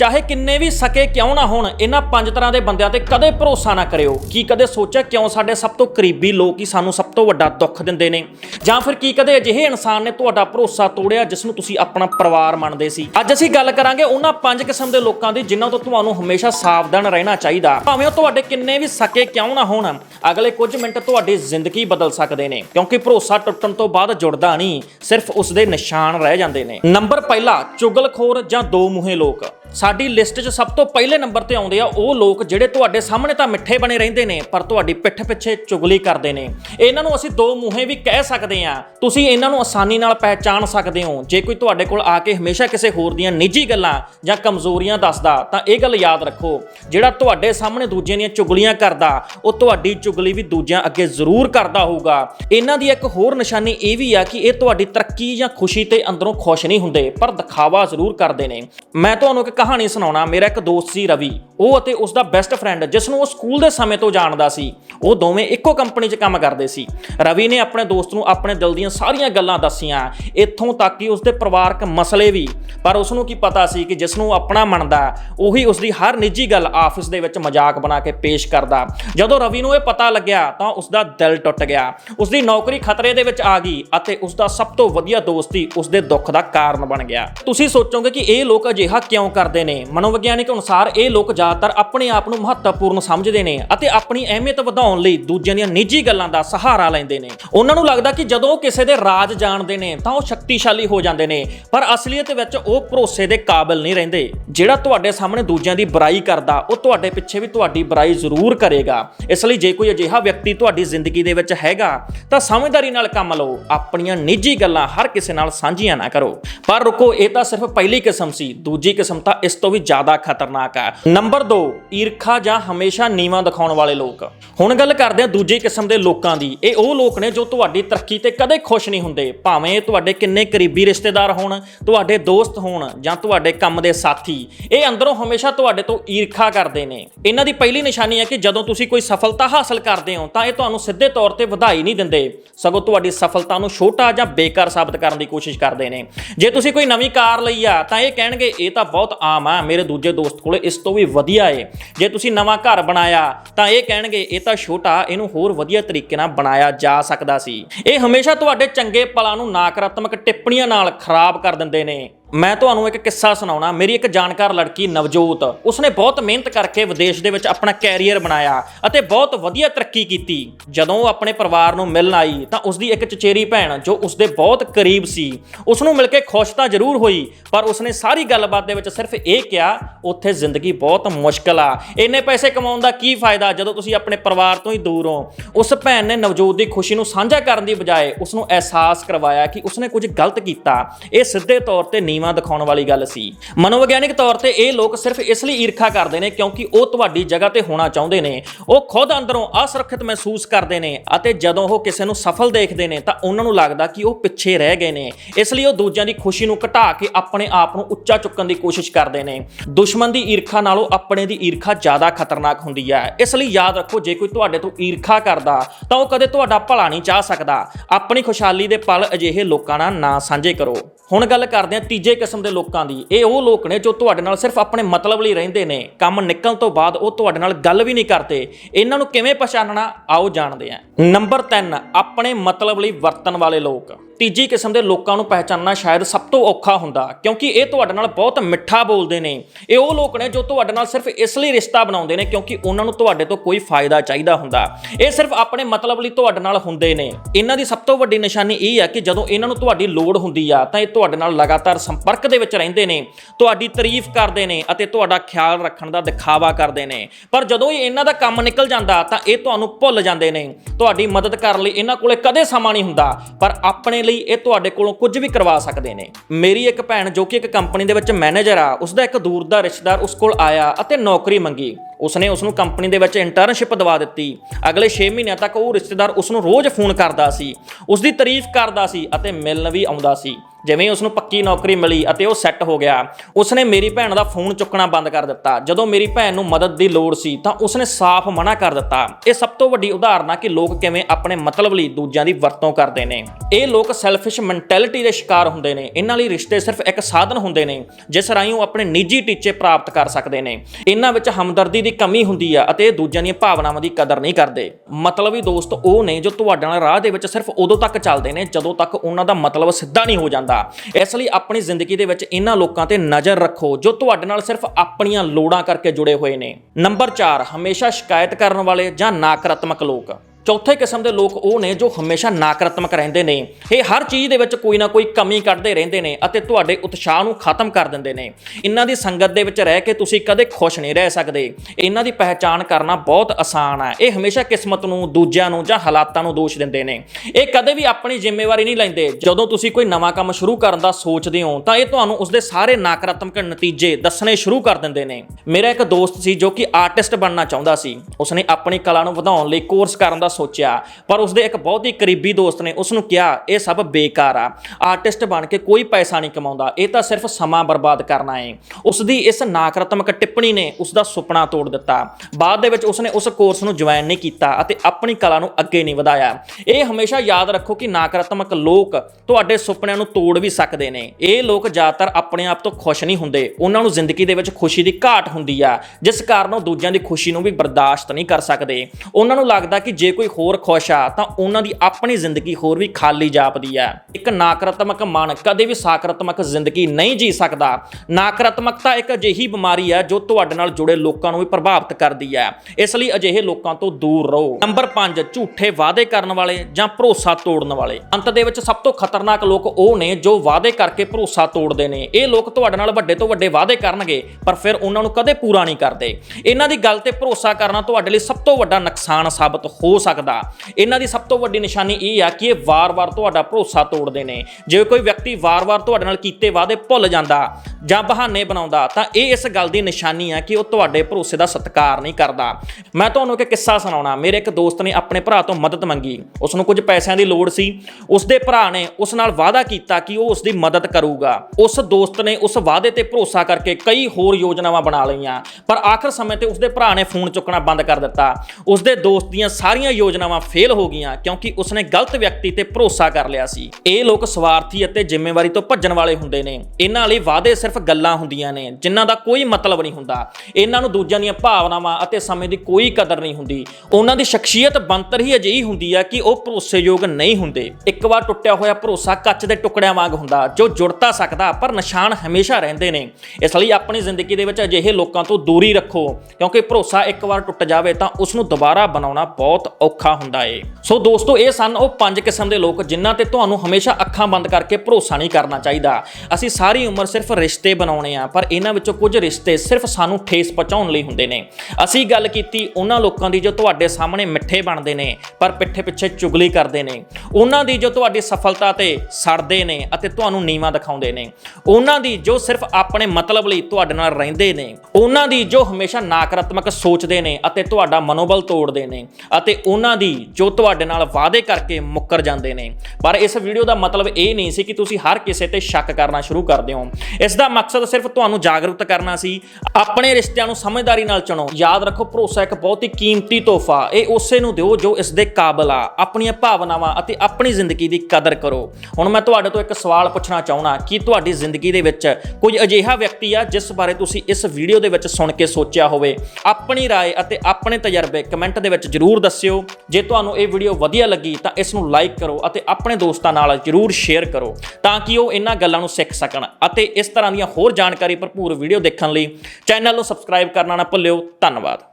ਚਾਹੇ ਕਿੰਨੇ ਵੀ ਸਕੇ ਕਿਉਂ ਨਾ ਹੋਣ, ਇਹਨਾਂ ਪੰਜ ਤਰ੍ਹਾਂ ਦੇ ਬੰਦਿਆਂ ਤੇ ਕਦੇ ਭਰੋਸਾ ਨਾ ਕਰਿਓ। ਕੀ ਕਦੇ ਸੋਚਿਆ ਕਿਉਂ ਸਾਡੇ ਸਭ ਤੋਂ ਕਰੀਬੀ ਲੋਕ ਹੀ ਸਾਨੂੰ ਸਭ ਤੋਂ ਵੱਡਾ ਦੁੱਖ ਦਿੰਦੇ ਨੇ? ਜਾਂ ਫਿਰ ਕੀ ਕਦੇ ਅਜਿਹੇ ਇਨਸਾਨ ਨੇ ਤੁਹਾਡਾ ਭਰੋਸਾ ਤੋੜਿਆ ਜਿਸ ਨੂੰ ਤੁਸੀਂ ਆਪਣਾ ਪਰਿਵਾਰ ਮੰਨਦੇ ਸੀ? ਅੱਜ ਅਸੀਂ ਗੱਲ ਕਰਾਂਗੇ ਉਹਨਾਂ ਪੰਜ ਕਿਸਮ ਦੇ ਲੋਕਾਂ ਦੀ ਜਿਨ੍ਹਾਂ ਤੋਂ ਤੁਹਾਨੂੰ ਹਮੇਸ਼ਾ ਸਾਵਧਾਨ ਰਹਿਣਾ ਚਾਹੀਦਾ। ਭਾਵੇਂ ਉਹ ਤੁਹਾਡੇ ਕਿੰਨੇ ਵੀ ਸਕੇ ਕਿਉਂ ਨਾ ਹੋਣ, ਅਗਲੇ ਕੁਝ ਮਿੰਟ ਤੁਹਾਡੀ ਜ਼ਿੰਦਗੀ ਬਦਲ ਸਕਦੇ ਨੇ। ਕਿਉਂਕਿ ਭਰੋਸਾ ਟੁੱਟਣ ਤੋਂ ਬਾਅਦ ਜੁੜਦਾ ਨਹੀਂ, ਸਿਰਫ ਉਸ ਦੇ ਨਿਸ਼ਾਨ ਰਹਿ ਜਾਂਦੇ ਨੇ। ਨੰਬਰ ਪਹਿਲਾ, ਚੁਗਲਖੋਰ ਜਾਂ ਦੋ ਮੂਹੇ ਲੋਕ। ਸਾਡੀ ਲਿਸਟ 'ਚ ਸਭ ਤੋਂ ਪਹਿਲੇ ਨੰਬਰ ਤੇ ਆਉਂਦੇ ਆ ਉਹ ਲੋਕ ਜਿਹੜੇ ਤੁਹਾਡੇ ਸਾਹਮਣੇ ਤਾਂ ਮਿੱਠੇ ਬਣੇ ਰਹਿੰਦੇ ਨੇ, ਪਰ ਤੁਹਾਡੀ ਪਿੱਠ ਪਿੱਛੇ ਚੁਗਲੀ ਕਰਦੇ ਨੇ। ਇਹਨਾਂ ਨੂੰ ਅਸੀਂ ਦੋ ਮੂੰਹੇ ਵੀ ਕਹਿ ਸਕਦੇ ਆ। ਤੁਸੀਂ ਇਹਨਾਂ ਨੂੰ ਆਸਾਨੀ ਨਾਲ ਪਹਿਚਾਨ ਸਕਦੇ ਹੋ। ਜੇ ਕੋਈ ਤੁਹਾਡੇ ਕੋਲ ਆ ਕੇ ਹਮੇਸ਼ਾ ਕਿਸੇ ਹੋਰ ਦੀਆਂ ਨਿੱਜੀ ਗੱਲਾਂ ਜਾਂ ਕਮਜ਼ੋਰੀਆਂ ਦੱਸਦਾ, ਤਾਂ ਇਹ ਗੱਲ ਯਾਦ ਰੱਖੋ। ਜਿਹੜਾ ਤੁਹਾਡੇ ਸਾਹਮਣੇ ਦੂਜਿਆਂ ਦੀਆਂ ਚੁਗਲੀਆਂ ਕਰਦਾ, ਉਹ ਤੁਹਾਡੀ ਚੁਗਲੀ ਵੀ ਦੂਜਿਆਂ ਅੱਗੇ ਜ਼ਰੂਰ ਕਰਦਾ ਹੋਊਗਾ। ਇਹਨਾਂ ਦੀ ਇੱਕ ਹੋਰ ਨਿਸ਼ਾਨੀ ਇਹ ਵੀ ਆ ਕਿ ਇਹ ਤੁਹਾਡੀ ਤਰੱਕੀ ਜਾਂ ਖੁਸ਼ੀ ਤੇ ਅੰਦਰੋਂ ਖੁਸ਼ ਨਹੀਂ ਹੁੰਦੇ, ਪਰ ਦਿਖਾਵਾ ਜ਼ਰੂਰ ਕਰਦੇ ਨੇ। ਮੈਂ ਤੁਹਾਨੂੰ ਇੱਕ ਕਹਾਣੀ ਸੁਣਾਉਣਾ ਮੇਰਾ ਇੱਕ ਦੋਸਤ ਸੀ ਰਵੀ। ਉਹ ਅਤੇ ਉਸ ਦਾ ਬੈਸਟ ਫਰੈਂਡ ਜਿਸ ਨੂੰ ਉਹ ਸਕੂਲ ਦੇ ਸਮੇਂ ਤੋਂ ਜਾਣਦਾ ਸੀ, ਉਹ ਦੋਵੇਂ ਇੱਕੋ ਕੰਪਨੀ 'ਚ ਕੰਮ ਕਰਦੇ ਸੀ। ਰਵੀ ਨੇ ਆਪਣੇ ਦੋਸਤ ਨੂੰ ਆਪਣੇ ਦਿਲ ਦੀਆਂ ਸਾਰੀਆਂ ਗੱਲਾਂ ਦੱਸੀਆਂ, ਇੱਥੋਂ ਤੱਕ ਕਿ ਉਸ ਦੇ ਪਰਿਵਾਰਕ ਮਸਲੇ ਵੀ। ਪਰ ਉਸ ਨੂੰ ਕੀ ਪਤਾ ਸੀ ਕਿ ਜਿਸ ਨੂੰ ਆਪਣਾ ਮੰਨਦਾ, ਉਹੀ ਉਸ ਦੀ ਹਰ ਨਿੱਜੀ ਗੱਲ ਆਫਿਸ ਦੇ ਵਿੱਚ ਮਜ਼ਾਕ ਬਣਾ ਕੇ ਪੇਸ਼ ਕਰਦਾ। ਜਦੋਂ ਰਵੀ ਨੂੰ ਇਹ ਪਤਾ ਲੱਗਿਆ, ਤਾਂ ਉਸ ਦਾ ਦਿਲ ਟੁੱਟ ਗਿਆ। ਉਸ ਦੀ ਨੌਕਰੀ ਖਤਰੇ ਦੇ ਵਿੱਚ ਆ ਗਈ ਅਤੇ ਉਸ ਦਾ ਸਭ ਤੋਂ ਵਧੀਆ ਦੋਸਤੀ ਉਸ ਦੇ ਦੁੱਖ ਦਾ ਕਾਰਨ ਬਣ ਗਿਆ। ਤੁਸੀਂ ਸੋਚੋਗੇ ਕਿ ਇਹ ਲੋਕ ਅਜਿਹਾ ਕਿਉਂ ਕਰਦੇ ਨੇ। ਮਨੋਵਿਗਿਆਨਿਕ ਅਨੁਸਾਰ ਇਹ ਲੋਕ ਜ਼ਿਆਦਾਤਰ ਆਪਣੇ ਆਪ ਨੂੰ ਮਹੱਤਵਪੂਰਨ ਸਮਝਦੇ ਨੇ ਅਤੇ ਆਪਣੀ ਅਹਿਮੀਅਤ ਵਧਾਉਣ ਲਈ ਦੂਜਿਆਂ ਦੀਆਂ ਨਿੱਜੀ ਗੱਲਾਂ ਦਾ ਸਹਾਰਾ ਲੈਂਦੇ ਨੇ। ਉਹਨਾਂ ਨੂੰ ਲੱਗਦਾ ਕਿ ਜਦੋਂ ਉਹ ਕਿਸੇ ਦੇ ਰਾਜ ਜਾਣਦੇ ਨੇ ਤਾਂ ਉਹ ਸ਼ਕਤੀਸ਼ਾਲੀ ਹੋ ਜਾਂਦੇ ਨੇ, ਪਰ ਅਸਲੀਅਤ ਵਿੱਚ ਉਹ ਭਰੋਸੇ ਦੇ ਕਾਬਿਲ ਨਹੀਂ ਰਹਿੰਦੇ। ਜਿਹੜਾ ਤੁਹਾਡੇ ਸਾਹਮਣੇ ਦੂਜਿਆਂ ਦੀ ਬੁਰਾਈ ਕਰਦਾ, ਉਹ ਤੁਹਾਡੇ ਪਿੱਛੇ ਵੀ ਤੁਹਾਡੀ ਬੁਰਾਈ ਜ਼ਰੂਰ ਕਰੇਗਾ। ਇਸ ਲਈ ਜੇ ਕੋਈ ਅਜਿਹਾ ਵਿਅਕਤੀ ਤੁਹਾਡੀ ਜ਼ਿੰਦਗੀ ਦੇ ਵਿੱਚ ਹੈਗਾ, ਤਾਂ ਸਮਝਦਾਰੀ ਨਾਲ ਕੰਮ ਲਓ। ਆਪਣੀਆਂ ਨਿੱਜੀ ਗੱਲਾਂ ਹਰ ਕਿਸੇ ਨਾਲ ਸਾਂਝੀਆਂ ਨਾ ਕਰੋ। ਪਰ ਰੁਕੋ, ਇਹ ਤਾਂ ਸਿਰਫ ਪਹਿਲੀ ਕਿਸਮ ਸੀ। ਦੂਜੀ ਕਿਸਮ ਤਾਂ ਇਸ ਤੋਂ ਵੀ ਜ਼ਿਆਦਾ ਖਤਰਨਾਕ ਹੈ। ਨੰਬਰ 2 ਈਰਖਾ ਜਾਂ ਹਮੇਸ਼ਾ ਨੀਵਾਂ ਦਿਖਾਉਣ ਵਾਲੇ ਲੋਕ। ਹੁਣ ਗੱਲ ਕਰਦੇ ਹਾਂ ਦੂਜੀ ਕਿਸਮ ਦੇ ਲੋਕਾਂ ਦੀ। ਇਹ ਉਹ ਲੋਕ ਨੇ ਜੋ ਤੁਹਾਡੀ ਤਰੱਕੀ ਤੇ ਕਦੇ ਖੁਸ਼ ਨਹੀਂ ਹੁੰਦੇ। ਭਾਵੇਂ ਤੁਹਾਡੇ ਕਿੰਨੇ ਕਰੀਬੀ ਰਿਸ਼ਤੇਦਾਰ ਹੋਣ, ਤੁਹਾਡੇ ਦੋਸਤ ਹੋਣ ਜਾਂ ਤੁਹਾਡੇ ਕੰਮ ਦੇ ਸਾਥੀ। ਇਹ ਅੰਦਰੋਂ ਹਮੇਸ਼ਾ ਤੁਹਾਡੇ ਤੋਂ ਈਰਖਾ ਕਰਦੇ ਨੇ। ਇਹਨਾਂ ਦੀ ਪਹਿਲੀ ਨਿਸ਼ਾਨੀ ਹੈ ਕਿ ਜਦੋਂ ਤੁਸੀਂ ਕੋਈ ਸਫਲਤਾ ਹਾਸਲ ਕਰਦੇ ਹੋ, ਤਾਂ ਇਹ ਤੁਹਾਨੂੰ ਸਿੱਧੇ ਤੌਰ ਤੇ ਵਧਾਈ ਨਹੀਂ ਦਿੰਦੇ। ਸਗੋਂ ਤੁਹਾਡੀ ਸਫਲਤਾ ਨੂੰ ਛੋਟਾ ਜਾਂ ਬੇਕਾਰ ਸਾਬਤ ਕਰਨ ਦੀ ਕੋਸ਼ਿਸ਼ ਕਰਦੇ ਨੇ। ਜੇ ਤੁਸੀਂ ਕੋਈ ਨਵੀਂ ਕਾਰ ਲਈ ਆ, ਤਾਂ ਇਹ ਕਹਿਣਗੇ, ਇਹ ਤਾਂ ਬਹੁਤ ਆਮ ਆ, ਮੇਰੇ ਦੂਜੇ ਦੋਸਤ ਕੋਲੇ ਇਸ ਤੋਂ ਵੀ ਵਧੀਆ ਏ। ਜੇ ਤੁਸੀਂ ਨਵਾਂ ਘਰ ਬਣਾਇਆ, ਤਾਂ ਇਹ ਕਹਿਣਗੇ, ਇਹ ਤਾਂ ਛੋਟਾ, ਇਹਨੂੰ ਹੋਰ ਵਧੀਆ ਤਰੀਕੇ ਨਾਲ ਬਣਾਇਆ ਜਾ ਸਕਦਾ ਸੀ। ਇਹ ਹਮੇਸ਼ਾ ਤੁਹਾਡੇ ਚੰਗੇ ਪਲਾਂ ਨੂੰ ਨਕਾਰਾਤਮਕ ਟਿੱਪਣੀਆਂ ਨਾਲ ਖਰਾਬ ਕਰ ਦਿੰਦੇ ਨੇ। ਮੈਂ ਤੁਹਾਨੂੰ ਇੱਕ ਕਿੱਸਾ ਸੁਣਾਉਣਾ। ਮੇਰੀ ਇੱਕ ਜਾਣਕਾਰ ਲੜਕੀ ਨਵਜੋਤ, ਉਸਨੇ ਬਹੁਤ ਮਿਹਨਤ ਕਰਕੇ ਵਿਦੇਸ਼ ਦੇ ਵਿੱਚ ਆਪਣਾ ਕੈਰੀਅਰ ਬਣਾਇਆ ਅਤੇ ਬਹੁਤ ਵਧੀਆ ਤਰੱਕੀ ਕੀਤੀ। ਜਦੋਂ ਉਹ ਆਪਣੇ ਪਰਿਵਾਰ ਨੂੰ ਮਿਲਣ ਆਈ ਤਾਂ ਉਸਦੀ ਇੱਕ ਚਚੇਰੀ ਭੈਣ ਜੋ ਉਸਦੇ ਬਹੁਤ ਕਰੀਬ ਸੀ ਉਸ ਨੂੰ ਮਿਲ ਕੇ ਖੁਸ਼ ਤਾਂ ਜ਼ਰੂਰ ਹੋਈ, ਪਰ ਉਸਨੇ ਸਾਰੀ ਗੱਲਬਾਤ ਦੇ ਵਿੱਚ ਸਿਰਫ ਇਹ ਕਿਹਾ, ਉੱਥੇ ਜ਼ਿੰਦਗੀ ਬਹੁਤ ਮੁਸ਼ਕਲ ਆ। ਇੰਨੇ ਪੈਸੇ ਕਮਾਉਣ ਦਾ ਕੀ ਫਾਇਦਾ ਜਦੋਂ ਤੁਸੀਂ ਆਪਣੇ ਪਰਿਵਾਰ ਤੋਂ ਹੀ ਦੂਰ ਹੋ? ਉਸ ਭੈਣ ਨੇ ਨਵਜੋਤ ਦੀ ਖੁਸ਼ੀ ਨੂੰ ਸਾਂਝਾ ਕਰਨ ਦੀ ਬਜਾਏ ਉਸ ਨੂੰ ਅਹਿਸਾਸ ਕਰਵਾਇਆ ਕਿ ਉਸਨੇ ਕੁਝ ਗਲਤ ਕੀਤਾ। ਇਹ ਸਿੱਧੇ ਤੌਰ ਤੇ ਨਹੀਂ ਨੀਵਾਂ ਦਿਖਾਉਣ ਵਾਲੀ ਗੱਲ ਸੀ। ਮਨੋਵਿਗਿਆਨਿਕ ਤੌਰ ਤੇ ਇਹ ਲੋਕ ਸਿਰਫ ਇਸ ਲਈ ਈਰਖਾ ਕਰਦੇ ਨੇ ਕਿਉਂਕਿ ਉਹ ਤੁਹਾਡੀ ਜਗ੍ਹਾ ਤੇ ਹੋਣਾ ਚਾਹੁੰਦੇ ਨੇ। ਉਹ ਖੁਦ ਅੰਦਰੋਂ ਅਸੁਰੱਖਿਅਤ ਮਹਿਸੂਸ ਕਰਦੇ ਨੇ ਅਤੇ ਜਦੋਂ ਉਹ ਕਿਸੇ ਨੂੰ ਸਫਲ ਦੇਖਦੇ ਨੇ ਤਾਂ ਉਹਨਾਂ ਨੂੰ ਲੱਗਦਾ ਕਿ ਉਹ ਪਿੱਛੇ ਰਹਿ ਗਏ ਨੇ। ਇਸ ਲਈ ਉਹ ਦੂਜਿਆਂ ਦੀ ਖੁਸ਼ੀ ਨੂੰ ਘਟਾ ਕੇ ਆਪਣੇ ਆਪ ਨੂੰ ਉੱਚਾ ਚੁੱਕਣ ਦੀ ਕੋਸ਼ਿਸ਼ ਕਰਦੇ ਨੇ। ਦੁਸ਼ਮਣ ਦੀ ਈਰਖਾ ਨਾਲੋਂ ਆਪਣੇ ਦੀ ਈਰਖਾ ਜ਼ਿਆਦਾ ਖਤਰਨਾਕ ਹੁੰਦੀ ਹੈ। ਇਸ ਲਈ ਯਾਦ ਰੱਖੋ, ਜੇ ਕੋਈ ਤੁਹਾਡੇ ਤੋਂ ਈਰਖਾ ਕਰਦਾ ਤਾਂ ਉਹ ਕਦੇ ਤੁਹਾਡਾ ਭਲਾ ਨਹੀਂ ਚਾਹ ਸਕਦਾ। ਆਪਣੀ ਖੁਸ਼ਹਾਲੀ ਦੇ ਪਲ ਅਜਿਹੇ ਲੋਕਾਂ ਨਾਲ ਨਾ ਸਾਂਝੇ ਕਰੋ। ਹੁਣ ਗੱਲ ਕਰਦੇ ਹਾਂ ਤੀਜੇ ਕਿਸਮ ਦੇ ਲੋਕਾਂ ਦੀ। ਇਹ ਉਹ ਲੋਕ ਨੇ ਜੋ ਤੁਹਾਡੇ ਨਾਲ ਸਿਰਫ ਆਪਣੇ ਮਤਲਬ ਲਈ ਰਹਿੰਦੇ ਨੇ। ਕੰਮ ਨਿਕਲਣ ਤੋਂ ਬਾਅਦ ਉਹ ਤੁਹਾਡੇ ਨਾਲ ਗੱਲ ਵੀ ਨਹੀਂ ਕਰਦੇ। ਇਹਨਾਂ ਨੂੰ ਕਿਵੇਂ ਪਛਾਣਨਾ? ਆਓ ਜਾਣਦੇ ਹਾਂ। ਨੰਬਰ 3 ਆਪਣੇ ਮਤਲਬ ਲਈ ਵਰਤਣ ਵਾਲੇ ਲੋਕ। ਤੀਜੀ ਕਿਸਮ ਦੇ ਲੋਕਾਂ ਨੂੰ ਪਹਿਚਾਨਣਾ ਸ਼ਾਇਦ ਸਭ ਤੋਂ ਔਖਾ ਹੁੰਦਾ, ਕਿਉਂਕਿ ਇਹ ਤੁਹਾਡੇ ਨਾਲ ਬਹੁਤ ਮਿੱਠਾ ਬੋਲਦੇ ਨੇ। ਇਹ ਉਹ ਲੋਕ ਨੇ ਜੋ ਤੁਹਾਡੇ ਨਾਲ ਸਿਰਫ ਇਸ ਲਈ ਰਿਸ਼ਤਾ ਬਣਾਉਂਦੇ ਨੇ, ਕਿਉਂਕਿ ਉਹਨਾਂ ਨੂੰ ਤੁਹਾਡੇ ਤੋਂ ਕੋਈ ਫਾਇਦਾ ਚਾਹੀਦਾ ਹੁੰਦਾ। ਇਹ ਸਿਰਫ ਆਪਣੇ ਮਤਲਬ ਲਈ ਤੁਹਾਡੇ ਨਾਲ ਹੁੰਦੇ ਨੇ। ਇਹਨਾਂ ਦੀ ਸਭ ਤੋਂ ਵੱਡੀ ਨਿਸ਼ਾਨੀ ਇਹ ਹੈ ਕਿ ਜਦੋਂ ਇਹਨਾਂ ਨੂੰ ਤੁਹਾਡੀ ਲੋੜ ਹੁੰਦੀ ਆ, ਤਾਂ ਇਹ ਤੁਹਾਡੇ ਨਾਲ ਲਗਾਤਾਰ ਸੰਪਰਕ ਦੇ ਵਿੱਚ ਰਹਿੰਦੇ ਨੇ। ਤੁਹਾਡੀ ਤਾਰੀਫ ਕਰਦੇ ਨੇ ਅਤੇ ਤੁਹਾਡਾ ਖਿਆਲ ਰੱਖਣ ਦਾ ਦਿਖਾਵਾ ਕਰਦੇ ਨੇ। ਪਰ ਜਦੋਂ ਹੀ ਇਹਨਾਂ ਦਾ ਕੰਮ ਨਿਕਲ ਜਾਂਦਾ, ਤਾਂ ਇਹ ਤੁਹਾਨੂੰ ਭੁੱਲ ਜਾਂਦੇ ਨੇ। ਤੁਹਾਡੀ ਮਦਦ ਕਰਨ ਲਈ ਇਹਨਾਂ ਕੋਲੇ ਕਦੇ ਸਮਾਂ ਨਹੀਂ ਹੁੰਦਾ। ਪਰ ਆਪਣੇ ਲਈ ਇਹ ਤੁਹਾਡੇ ਕੋਲੋਂ ਕੁਝ ਵੀ ਕਰਵਾ ਸਕਦੇ ਨੇ। ਮੇਰੀ ਇੱਕ ਭੈਣ ਜੋ ਕਿ ਇੱਕ ਕੰਪਨੀ ਦੇ ਵਿੱਚ ਮੈਨੇਜਰ ਆ ਉਸ ਦਾ ਇੱਕ ਦੂਰ ਦਾ ਰਿਸ਼ਤੇਦਾਰ ਉਸ ਕੋਲ ਆਇਆ ਅਤੇ ਨੌਕਰੀ ਮੰਗੀ। ਉਸਨੇ ਉਸ ਨੂੰ ਕੰਪਨੀ ਦੇ ਵਿੱਚ ਇੰਟਰਨਸ਼ਿਪ ਦਵਾ ਦਿੱਤੀ। ਅਗਲੇ 6 ਮਹੀਨਿਆਂ ਤੱਕ ਉਹ ਰਿਸ਼ਤੇਦਾਰ ਉਸ ਨੂੰ ਰੋਜ਼ ਫੋਨ ਕਰਦਾ ਸੀ ਉਸ ਦੀ ਤਾਰੀਫ ਕਰਦਾ ਸੀ ਅਤੇ ਮਿਲਣ ਵੀ ਆਉਂਦਾ ਸੀ। ਜਿਵੇਂ ਉਸ ਨੂੰ ਪੱਕੀ ਨੌਕਰੀ ਮਿਲੀ ਅਤੇ ਉਹ ਸੈੱਟ ਹੋ ਗਿਆ, ਉਸਨੇ ਮੇਰੀ ਭੈਣ ਦਾ ਫੋਨ ਚੁੱਕਣਾ ਬੰਦ ਕਰ ਦਿੱਤਾ। ਜਦੋਂ ਮੇਰੀ ਭੈਣ ਨੂੰ ਮਦਦ ਦੀ ਲੋੜ ਸੀ ਤਾਂ ਉਸਨੇ ਸਾਫ਼ ਮਨਾ ਕਰ ਦਿੱਤਾ। ਇਹ ਸਭ ਤੋਂ ਵੱਡੀ ਉਦਾਹਰਨ ਆ ਕਿ ਲੋਕ ਕਿਵੇਂ ਆਪਣੇ ਮਤਲਬ ਲਈ ਦੂਜਿਆਂ ਦੀ ਵਰਤੋਂ ਕਰਦੇ ਨੇ। ਇਹ ਲੋਕ ਸੈਲਫਿਸ਼ ਮੈਂਟੈਲਿਟੀ ਦੇ ਸ਼ਿਕਾਰ ਹੁੰਦੇ ਨੇ। ਇਹਨਾਂ ਲਈ ਰਿਸ਼ਤੇ ਸਿਰਫ ਇੱਕ ਸਾਧਨ ਹੁੰਦੇ ਨੇ, ਜਿਸ ਰਾਹੀਂ ਉਹ ਆਪਣੇ ਨਿੱਜੀ ਟੀਚੇ ਪ੍ਰਾਪਤ ਕਰ ਸਕਦੇ ਨੇ। ਇਹਨਾਂ ਵਿੱਚ ਹਮਦਰਦੀ ਦੀ ਕਮੀ ਹੁੰਦੀ ਆ ਅਤੇ ਇਹ ਦੂਜਿਆਂ ਦੀਆਂ ਭਾਵਨਾਵਾਂ ਦੀ ਕਦਰ ਨਹੀਂ ਕਰਦੇ। ਮਤਲਬੀ ਦੋਸਤ ਉਹ ਨੇ ਜੋ ਤੁਹਾਡੇ ਨਾਲ ਰਾਹ ਦੇ ਵਿੱਚ ਸਿਰਫ ਉਦੋਂ ਤੱਕ ਚੱਲਦੇ ਨੇ ਜਦੋਂ ਤੱਕ ਉਹਨਾਂ ਦਾ ਮਤਲਬ ਸਿੱਧਾ ਨਹੀਂ ਹੋ ਜਾਂਦਾ। ਇਸ ਲਈ ਆਪਣੀ ਜ਼ਿੰਦਗੀ ਦੇ ਵਿੱਚ ਇਹਨਾਂ ਲੋਕਾਂ ਤੇ ਨਜ਼ਰ ਰੱਖੋ ਜੋ ਤੁਹਾਡੇ ਨਾਲ ਸਿਰਫ ਆਪਣੀਆਂ ਲੋੜਾਂ ਕਰਕੇ ਜੁੜੇ ਹੋਏ ਨੇ। ਨੰਬਰ 4 ਹਮੇਸ਼ਾ ਸ਼ਿਕਾਇਤ ਕਰਨ ਵਾਲੇ ਜਾਂ ਨਕਾਰਾਤਮਕ ਲੋਕ। ਚੌਥੇ ਕਿਸਮ ਦੇ ਲੋਕ ਉਹ ਨੇ ਜੋ ਹਮੇਸ਼ਾ ਨਕਾਰਾਤਮਕ ਰਹਿੰਦੇ ਨੇ। ਇਹ ਹਰ ਚੀਜ਼ ਦੇ ਵਿੱਚ ਕੋਈ ਨਾ ਕੋਈ ਕਮੀ ਕੱਢਦੇ ਰਹਿੰਦੇ ਨੇ ਅਤੇ ਤੁਹਾਡੇ ਉਤਸ਼ਾਹ ਨੂੰ ਖਤਮ ਕਰ ਦਿੰਦੇ ਨੇ। ਇਹਨਾਂ ਦੀ ਸੰਗਤ ਦੇ ਵਿੱਚ ਰਹਿ ਕੇ ਤੁਸੀਂ ਕਦੇ ਖੁਸ਼ ਨਹੀਂ ਰਹਿ ਸਕਦੇ। ਇਹਨਾਂ ਦੀ ਪਹਿਚਾਣ ਕਰਨਾ ਬਹੁਤ ਆਸਾਨ ਹੈ। ਇਹ ਹਮੇਸ਼ਾ ਕਿਸਮਤ ਨੂੰ, ਦੂਜਿਆਂ ਨੂੰ ਜਾਂ ਹਾਲਾਤਾਂ ਨੂੰ ਦੋਸ਼ ਦਿੰਦੇ ਨੇ। ਇਹ ਕਦੇ ਵੀ ਆਪਣੀ ਜ਼ਿੰਮੇਵਾਰੀ ਨਹੀਂ ਲੈਂਦੇ। ਜਦੋਂ ਤੁਸੀਂ ਕੋਈ ਨਵਾਂ ਕੰਮ ਸ਼ੁਰੂ ਕਰਨ ਦਾ ਸੋਚਦੇ ਹੋ, ਤਾਂ ਇਹ ਤੁਹਾਨੂੰ ਉਸਦੇ ਸਾਰੇ ਨਕਾਰਾਤਮਕ ਨਤੀਜੇ ਦੱਸਣੇ ਸ਼ੁਰੂ ਕਰ ਦਿੰਦੇ ਨੇ। ਮੇਰਾ ਇੱਕ ਦੋਸਤ ਸੀ ਜੋ ਕਿ ਆਰਟਿਸਟ ਬਣਨਾ ਚਾਹੁੰਦਾ ਸੀ। ਉਸਨੇ ਆਪਣੀ ਕਲਾ ਨੂੰ ਵਧਾਉਣ ਲਈ ਕੋਰਸ ਕਰਨ ਦਾ ਸੋਚਿਆ। ਪਰ ਉਸਦੇ ਇੱਕ ਬਹੁਤ ਹੀ ਕਰੀਬੀ ਦੋਸਤ ਨੇ ਉਸ ਨੂੰ ਕਿਹਾ, ਇਹ ਸਭ ਬੇਕਾਰ ਆ। ਆਰਟਿਸਟ ਬਣ ਕੇ ਕੋਈ ਪੈਸਾ ਨਹੀਂ ਕਮਾਉਂਦਾ। ਇਹ ਤਾਂ ਸਿਰਫ ਸਮਾਂ ਬਰਬਾਦ ਕਰਨਾ ਹੈ ਉਸ ਦੀ ਇਸ ਨਕਾਰਾਤਮਕ ਟਿੱਪਣੀ ਨੇ ਉਸ ਦਾ ਸੁਪਨਾ ਤੋੜ ਦਿੱਤਾ। ਬਾਅਦ ਦੇ ਵਿੱਚ ਉਸਨੇ ਉਸ ਕੋਰਸ ਨੂੰ ਜੁਆਇਨ ਨਹੀਂ ਕੀਤਾ ਅਤੇ ਆਪਣੀ ਕਲਾ ਨੂੰ ਅੱਗੇ ਨਹੀਂ ਵਧਾਇਆ। ਇਹ ਹਮੇਸ਼ਾ ਯਾਦ ਰੱਖੋ ਕਿ ਨਕਾਰਾਤਮਕ ਲੋਕ ਤੁਹਾਡੇ ਸੁਪਨਿਆਂ ਨੂੰ ਤੋੜ ਵੀ ਸਕਦੇ ਨੇ। ਇਹ ਲੋਕ ਜ਼ਿਆਦਾਤਰ ਆਪਣੇ ਆਪ ਤੋਂ ਖੁਸ਼ ਨਹੀਂ ਹੁੰਦੇ। ਉਹਨਾਂ ਨੂੰ ਜ਼ਿੰਦਗੀ ਦੇ ਵਿੱਚ ਖੁਸ਼ੀ ਦੀ ਘਾਟ ਹੁੰਦੀ ਆ, ਜਿਸ ਕਾਰਨ ਉਹ ਦੂਜਿਆਂ ਦੀ ਖੁਸ਼ੀ ਨੂੰ ਵੀ ਬਰਦਾਸ਼ਤ ਨਹੀਂ ਕਰ ਸਕਦੇ। ਉਹਨਾਂ ਨੂੰ ਲੱਗਦਾ ਕਿ ਜੇ ਕੋਈ ਹੋਰ ਖੁਸ਼ ਆ, ਤਾਂ ਉਹਨਾਂ ਦੀ ਆਪਣੀ ਜ਼ਿੰਦਗੀ ਹੋਰ ਵੀ ਖਾਲੀ ਜਾਪਦੀ ਆ। ਇੱਕ ਨਕਾਰਾਤਮਕ ਮਨ ਕਦੇ ਵੀ ਸਕਾਰਾਤਮਕ ਜ਼ਿੰਦਗੀ ਨਹੀਂ ਜੀ ਸਕਦਾ। ਨਕਾਰਾਤਮਕਤਾ ਇੱਕ ਅਜਿਹੀ ਬਿਮਾਰੀ ਆ, ਜੋ ਤੁਹਾਡੇ ਨਾਲ ਜੁੜੇ ਲੋਕਾਂ ਨੂੰ ਵੀ ਪ੍ਰਭਾਵਿਤ ਕਰਦੀ ਹੈ ਇਸ ਲਈ ਅਜਿਹੇ ਲੋਕਾਂ ਤੋਂ ਦੂਰ ਰਹੋ। ਨੰਬਰ 5 ਝੂਠੇ ਵਾਅਦੇ ਕਰਨ ਵਾਲੇ ਜਾਂ ਭਰੋਸਾ ਤੋੜਨ ਵਾਲੇ। ਅੰਤ ਦੇ ਵਿੱਚ ਸਭ ਤੋਂ ਖਤਰਨਾਕ ਲੋਕ ਉਹ ਨੇ ਜੋ ਵਾਅਦੇ ਕਰਕੇ ਭਰੋਸਾ ਤੋੜਦੇ ਨੇ। ਇਹ ਲੋਕ ਤੁਹਾਡੇ ਨਾਲ ਵੱਡੇ ਤੋਂ ਵੱਡੇ ਵਾਅਦੇ ਕਰਨਗੇ, ਪਰ ਫਿਰ ਉਹਨਾਂ ਨੂੰ ਕਦੇ ਪੂਰਾ ਨਹੀਂ ਕਰਦੇ। ਇਹਨਾਂ ਦੀ ਗੱਲ ਤੇ ਭਰੋਸਾ ਕਰਨਾ ਤੁਹਾਡੇ ਲਈ ਸਭ ਤੋਂ ਵੱਡਾ ਨੁਕਸਾਨ ਸਾਬਤ ਹੋ ਸਕਦਾ ਸਕਦਾ। ਇਹਨਾਂ ਦੀ ਸਭ ਤੋਂ ਵੱਡੀ ਨਿਸ਼ਾਨੀ ਇਹ ਆ ਕਿ ਇਹ ਵਾਰ-ਵਾਰ ਤੁਹਾਡਾ ਭਰੋਸਾ ਤੋੜਦੇ ਨੇ। ਜੇ ਕੋਈ ਵਿਅਕਤੀ ਵਾਰ-ਵਾਰ ਤੁਹਾਡੇ ਨਾਲ ਕੀਤੇ ਵਾਅਦੇ ਭੁੱਲ ਜਾਂਦਾ ਜਾਂ ਬਹਾਨੇ ਬਣਾਉਂਦਾ, ਤਾਂ ਇਹ ਇਸ ਗੱਲ ਦੀ ਨਿਸ਼ਾਨੀ ਆ ਕਿ ਉਹ ਤੁਹਾਡੇ ਭਰੋਸੇ ਦਾ ਸਤਿਕਾਰ ਨਹੀਂ ਕਰਦਾ। ਮੈਂ ਤੁਹਾਨੂੰ ਇੱਕ ਕਿੱਸਾ ਸੁਣਾਉਣਾ। ਮੇਰੇ ਇੱਕ ਦੋਸਤ ਨੇ ਆਪਣੇ ਭਰਾ ਤੋਂ ਮਦਦ ਮੰਗੀ। ਉਸ ਨੂੰ ਕੁਝ ਪੈਸਿਆਂ ਦੀ ਲੋੜ ਸੀ। ਉਸ ਦੇ ਭਰਾ ਨੇ ਉਸ ਨਾਲ ਵਾਅਦਾ ਕੀਤਾ ਕਿ ਉਹ ਉਸ ਦੀ ਮਦਦ ਕਰੂਗਾ। ਉਸ ਦੋਸਤ ਨੇ ਉਸ ਵਾਅਦੇ ਤੇ ਭਰੋਸਾ ਕਰਕੇ ਕਈ ਹੋਰ ਯੋਜਨਾਵਾਂ ਬਣਾ ਲਈਆਂ। ਪਰ ਆਖਰ ਸਮੇਂ ਤੇ ਉਸ ਦੇ ਭਰਾ ਨੇ ਫੋਨ ਚੁੱਕਣਾ ਬੰਦ ਕਰ ਦਿੱਤਾ। ਉਸ ਦੇ ਦੋਸਤ ਦੀਆਂ ਸਾਰੀਆਂ ਯੋਜਨਾਵਾਂ ਫੇਲ ਹੋ ਗਈਆਂ ਕਿਉਂਕਿ ਉਸਨੇ ਗਲਤ ਵਿਅਕਤੀ ਤੇ ਭਰੋਸਾ ਕਰ ਲਿਆ ਸੀ। ਇਹ ਲੋਕ ਸਵਾਰਥੀ ਅਤੇ ਜ਼ਿੰਮੇਵਾਰੀ ਤੋਂ ਭੱਜਣ ਵਾਲੇ ਹੁੰਦੇ ਨੇ। ਇਹਨਾਂ ਲਈ ਵਾਅਦੇ ਸਿਰਫ ਗੱਲਾਂ ਹੁੰਦੀਆਂ ਨੇ, ਜਿਨ੍ਹਾਂ ਦਾ ਕੋਈ ਮਤਲਬ ਨਹੀਂ ਹੁੰਦਾ। ਇਹਨਾਂ ਨੂੰ ਦੂਜਿਆਂ ਦੀਆਂ ਭਾਵਨਾਵਾਂ ਅਤੇ ਸਮੇਂ ਦੀ ਕੋਈ ਕਦਰ ਨਹੀਂ ਹੁੰਦੀ। ਉਹਨਾਂ ਦੀ ਸ਼ਖਸੀਅਤ ਬੰਤਰ ਹੀ ਅਜਿਹੀ ਹੁੰਦੀ ਹੈ ਕਿ ਉਹ ਭਰੋਸੇਯੋਗ ਨਹੀਂ ਹੁੰਦੇ। ਇੱਕ ਵਾਰ ਟੁੱਟਿਆ ਹੋਇਆ ਭਰੋਸਾ ਕੱਚ ਦੇ ਟੁਕੜਿਆਂ ਵਾਂਗ ਹੁੰਦਾ, ਜੋ ਜੁੜ ਤਾਂ ਸਕਦਾ, ਪਰ ਨਿਸ਼ਾਨ ਹਮੇਸ਼ਾ ਰਹਿੰਦੇ ਨੇ। ਇਸ ਲਈ ਆਪਣੀ ਜ਼ਿੰਦਗੀ ਦੇ ਵਿੱਚ ਅਜਿਹੇ ਲੋਕਾਂ ਤੋਂ ਦੂਰੀ ਰੱਖੋ, ਕਿਉਂਕਿ ਭਰੋਸਾ ਇੱਕ ਵਾਰ ਟੁੱਟ ਜਾਵੇ ਤਾਂ ਉਸ ਨੂੰ ਦੁਬਾਰਾ ਬਣਾਉਣਾ ਬਹੁਤ ਔਖਾ ਹੁੰਦਾ ਏ। ਸੋ ਦੋਸਤੋ, ਇਹ ਸਨ ਉਹ ਪੰਜ ਕਿਸਮ ਦੇ ਲੋਕ ਜਿਨ੍ਹਾਂ ਤੇ ਤੁਹਾਨੂੰ ਹਮੇਸ਼ਾ ਅੱਖਾਂ ਬੰਦ ਕਰਕੇ ਭਰੋਸਾ ਨਹੀਂ ਕਰਨਾ ਚਾਹੀਦਾ। ਅਸੀਂ ਸਾਰੀ ਉਮਰ ਸਿਰਫ ਰਿਸ਼ਤੇ ਬਣਾਉਣੇ ਆ, ਪਰ ਇਹਨਾਂ ਵਿੱਚੋਂ ਕੁਝ ਰਿਸ਼ਤੇ ਸਿਰਫ ਸਾਨੂੰ ਠੇਸ ਪਹੁੰਚਾਉਣ ਲਈ ਹੁੰਦੇ ਨੇ। ਅਸੀਂ ਗੱਲ ਕੀਤੀ ਉਹਨਾਂ ਲੋਕਾਂ ਦੀ ਜੋ ਤੁਹਾਡੇ ਸਾਹਮਣੇ ਮਿੱਠੇ ਬਣਦੇ ਨੇ, ਪਰ ਪਿੱਠੇ ਪਿੱਛੇ ਚੁਗਲੀ ਕਰਦੇ ਨੇ। ਉਹਨਾਂ ਦੀ ਜੋ ਤੁਹਾਡੀ ਸਫਲਤਾ ਤੇ ਸੜਦੇ ਨੇ ਅਤੇ ਤੁਹਾਨੂੰ ਨੀਵਾ ਦਿਖਾਉਂਦੇ ਨੇ। ਉਹਨਾਂ ਦੀ ਜੋ ਸਿਰਫ ਆਪਣੇ ਮਤਲਬ ਲਈ ਤੁਹਾਡੇ ਨਾਲ ਰਹਿੰਦੇ ਨੇ, ਉਹਨਾਂ ਦੀ ਜੋ ਹਮੇਸ਼ਾ ਨਕਾਰਾਤਮਕ ਸੋਚਦੇ ਨੇ ਅਤੇ ਤੁਹਾਡਾ ਮਨੋਬਲ ਤੋੜਦੇ ਨੇ ਅਤੇ ਉਹਨਾਂ ਦੀ ਜੋ ਤੁਹਾਡੇ ਨਾਲ ਵਾਅਦੇ ਕਰਕੇ ਮੁੱਕਰ ਜਾਂਦੇ ਨੇ ਪਰ ਇਸ ਵੀਡੀਓ ਦਾ ਮਤਲਬ ਇਹ ਨਹੀਂ ਸੀ ਕਿ ਤੁਸੀਂ ਹਰ ਕਿਸੇ ਤੇ ਸ਼ੱਕ ਕਰਨਾ ਸ਼ੁਰੂ ਕਰ ਦਿਓ ਇਸ ਦਾ ਮਕਸਦ ਸਿਰਫ ਤੁਹਾਨੂੰ ਜਾਗਰੂਕ ਕਰਨਾ ਸੀ ਆਪਣੇ ਰਿਸ਼ਤਿਆਂ ਨੂੰ ਸਮਝਦਾਰੀ ਨਾਲ ਚੁਣੋ ਯਾਦ ਰੱਖੋ ਭਰੋਸਾ ਇੱਕ ਬਹੁਤ ਹੀ ਕੀਮਤੀ ਤੋਹਫਾ ਇਹ ਉਸੇ ਨੂੰ ਦਿਓ ਜੋ ਇਸ ਦੇ ਕਾਬਲ ਆ ਆਪਣੀਆਂ ਭਾਵਨਾਵਾਂ ਅਤੇ ਆਪਣੀ ਜ਼ਿੰਦਗੀ ਦੀ ਕਦਰ ਕਰੋ ਹੁਣ ਮੈਂ ਤੁਹਾਡੇ ਤੋਂ ਇੱਕ ਸਵਾਲ ਪੁੱਛਣਾ ਚਾਹੁੰਦਾ ਕਿ ਤੁਹਾਡੀ ਜ਼ਿੰਦਗੀ ਦੇ ਵਿੱਚ ਕੋਈ ਅਜਿਹਾ ਵਿਅਕਤੀ ਆ ਜਿਸ ਬਾਰੇ ਤੁਸੀਂ ਇਸ ਵੀਡੀਓ ਦੇ ਵਿੱਚ ਸੁਣ ਕੇ ਸੋਚਿਆ ਹੋਵੇ ਆਪਣੀ رائے ਅਤੇ ਆਪਣੇ ਤਜਰਬੇ ਕਮੈਂਟ ਦੇ ਵਿੱਚ ਜਰੂਰ ਦੱਸਿਓ ਜੇ ਤੁਹਾਨੂੰ ਇਹ ਵੀਡੀਓ ਵਧੀਆ ਲੱਗੀ ਤਾਂ ਇਸ ਨੂੰ ਲਾਈਕ ਕਰੋ ਅਤੇ ਆਪਣੇ ਦੋਸਤਾਂ ਨਾਲ ਜਰੂਰ ਸ਼ੇਅਰ ਕਰੋ ਤਾਂ ਕਿ ਉਹ ਇਹਨਾਂ ਗੱਲਾਂ ਨੂੰ ਸਿੱਖ ਸਕਣ ਅਤੇ ਇਸ ਤਰ੍ਹਾਂ ਦੀਆਂ ਹੋਰ ਜਾਣਕਾਰੀ ਭਰਪੂਰ ਵੀਡੀਓ ਦੇਖਣ ਲਈ ਚੈਨਲ ਨੂੰ ਸਬਸਕ੍ਰਾਈਬ ਕਰਨਾ ਨਾ ਭੁੱਲਿਓ। ਧੰਨਵਾਦ।